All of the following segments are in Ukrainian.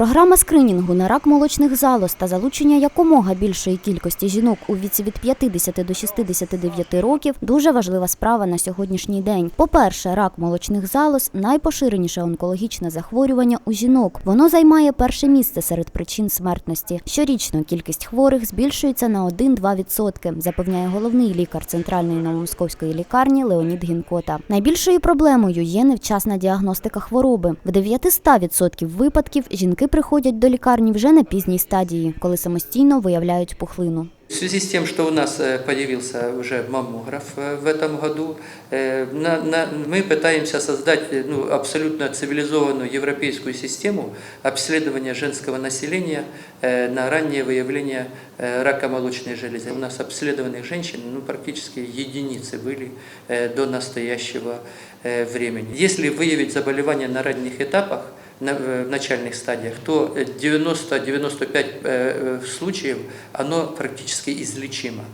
Програма скринінгу на рак молочних залоз та залучення якомога більшої кількості жінок у віці від 50 до 69 років дуже важлива справа на сьогоднішній день. По-перше, рак молочних залоз найпоширеніше онкологічне захворювання у жінок. Воно займає перше місце серед причин смертності. Щорічно кількість хворих збільшується на 1-2%, запевняє головний лікар центральної новомосковської лікарні Леонід Гінкота. Найбільшою проблемою є невчасна діагностика хвороби. В 900% випадків жінки приходять до лікарні вже на пізній стадії, коли самостійно виявляють пухлину. В связи с тем, что у нас э, появился уже маммограф э, в этом году, э, на- на- мы пытаемся создать э, ну, абсолютно цивилизованную европейскую систему обследования женского населения э, на раннее выявление э, рака молочной железы. У нас обследованных женщин ну, практически единицы были э, до настоящего э, времени. Если выявить заболевание на ранних этапах, на- э, в начальных стадиях, то э, 90-95 э, случаев оно практически излечимо.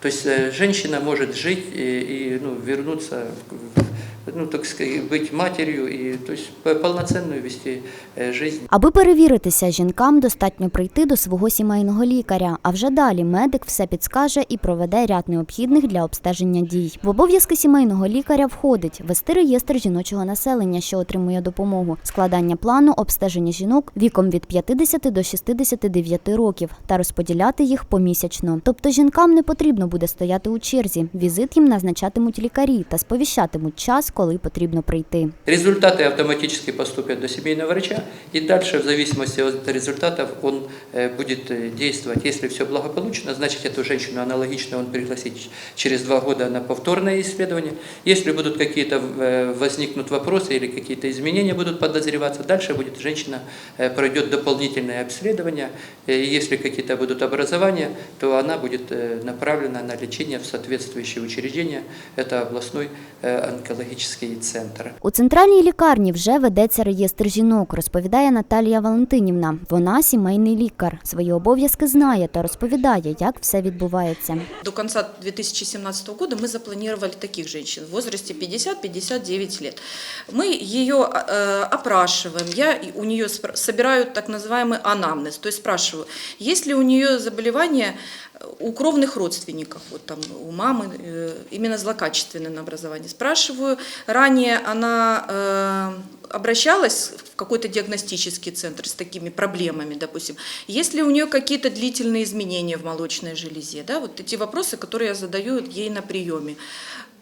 То есть э, женщина может жить и, и, ну, вернуться, в- в- ну, так сказать, быть матерью и то есть по- вести э, жизнь. Аби перевіритися жінкам, достатньо прийти до свого сімейного лікаря. А вже далі медик все підскаже і проведе ряд необхідних для обстеження дій. В обов'язки сімейного лікаря входить вести реєстр жіночого населення, що отримує допомогу, складання плану обстеження жінок віком від 50 до 69 років та розподіляти їх помісячно. Тобто жінкам не потрібно буде стояти у черзі. Візит їм назначатимуть лікарі та сповіщатимуть час, коли потрібно прийти. Результаты автоматически поступят до семейного врача, и дальше, в зависимости от результатов, он э, будет э, действовать. Если все благополучно, значит, эту женщину аналогично он пригласит через два года на повторное исследование. Если будут какие-то э, возникнут вопросы или какие-то изменения будут подозреваться, дальше будет женщина э, пройдет дополнительное обследование. Э, И если какие-то будут образования, то она будет э, направлена на лечение в соответствующее учреждение. Это областной э, онкологический центр. У центральній лікарні вже ведеться реєстр жінок, розповідає Наталія Валентинівна. Вона сімейний лікар. Свої обов'язки знає та розповідає, як все відбувається. До конца 2017 года мы запланировали таких женщин в возрасте 50-59 лет. Мы ее э, опрашиваем, я у нее спр- собираю так называемый анамнез, то есть спрашиваю, есть ли у нее заболевание э, у кровных родственников, вот там у мамы э, именно злокачественное на образование. Спрашиваю, ранее она э, обращалась в какой-то диагностический центр с такими проблемами, допустим, есть ли у нее какие-то длительные изменения в молочной железе, да, вот эти вопросы, которые я задаю ей на приеме.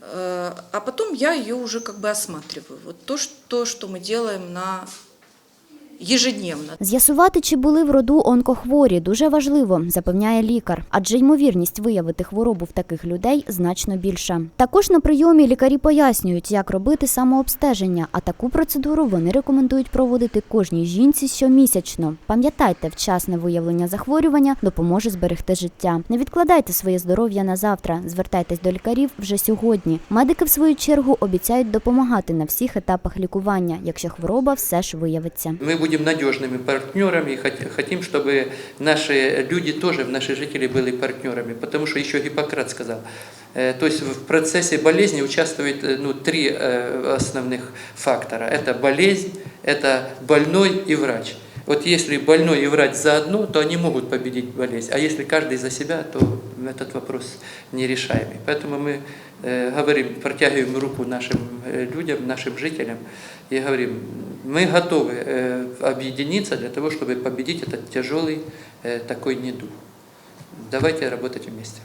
Э, А потом я ее уже как бы осматриваю. Вот то, что, что мы делаем на ежедневно. З'ясувати, чи були в роду онкохворі, дуже важливо, запевняє лікар, адже ймовірність виявити хворобу в таких людей значно більша. Також на прийомі лікарі пояснюють, як робити самообстеження, а таку процедуру вони рекомендують проводити кожній жінці щомісячно. Пам'ятайте, вчасне виявлення захворювання допоможе зберегти життя. Не відкладайте своє здоров'я на завтра. Звертайтесь до лікарів вже сьогодні. Медики, в свою чергу, обіцяють допомагати на всіх етапах лікування, якщо хвороба все ж виявиться. Мы будем надежными партнерами и хот- хотим, чтобы наши люди тоже, наши жители были партнерами, потому что еще Гиппократ сказал, э, то есть в процессе болезни участвует э, ну, три э, основных фактора. Это болезнь, это больной и врач. Вот если больной и врач заодно, то они могут победить болезнь, а если каждый за себя, то этот вопрос нерешаемый. Поэтому мы э, говорим, протягиваем руку нашим э, людям, нашим жителям и говорим, мы готовы э, объединиться для того, чтобы победить этот тяжелый э, такой недуг. Давайте работать вместе.